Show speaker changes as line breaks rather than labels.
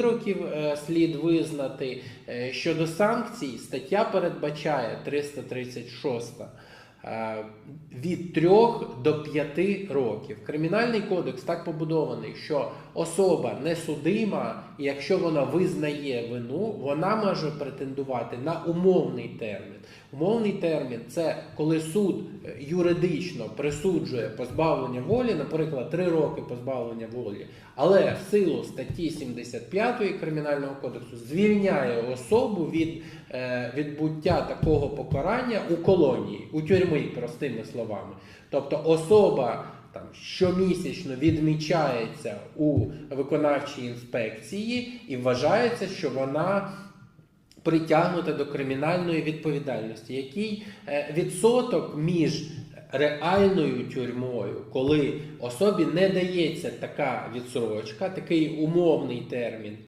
Вироків е, слід визнати Е, щодо санкцій. Стаття передбачає 336 е, від 3 до 5 років. Кримінальний кодекс так побудований, що особа не судима, і якщо вона визнає вину, вона може претендувати на умовний термін. Умовний термін це коли суд е, юридично присуджує позбавлення волі, наприклад, 3 роки позбавлення волі, але в силу статті 75 Кримінального кодексу звільняє особу від е, відбуття такого покарання у колонії, у тюрмі, простими словами. Тобто особа там щомісячно відмічається у виконавчій інспекції і вважається, що вона притягнута до кримінальної відповідальності. Який е, відсоток між реальною тюрмою, коли особі не дається така відсрочка, такий умовний термін,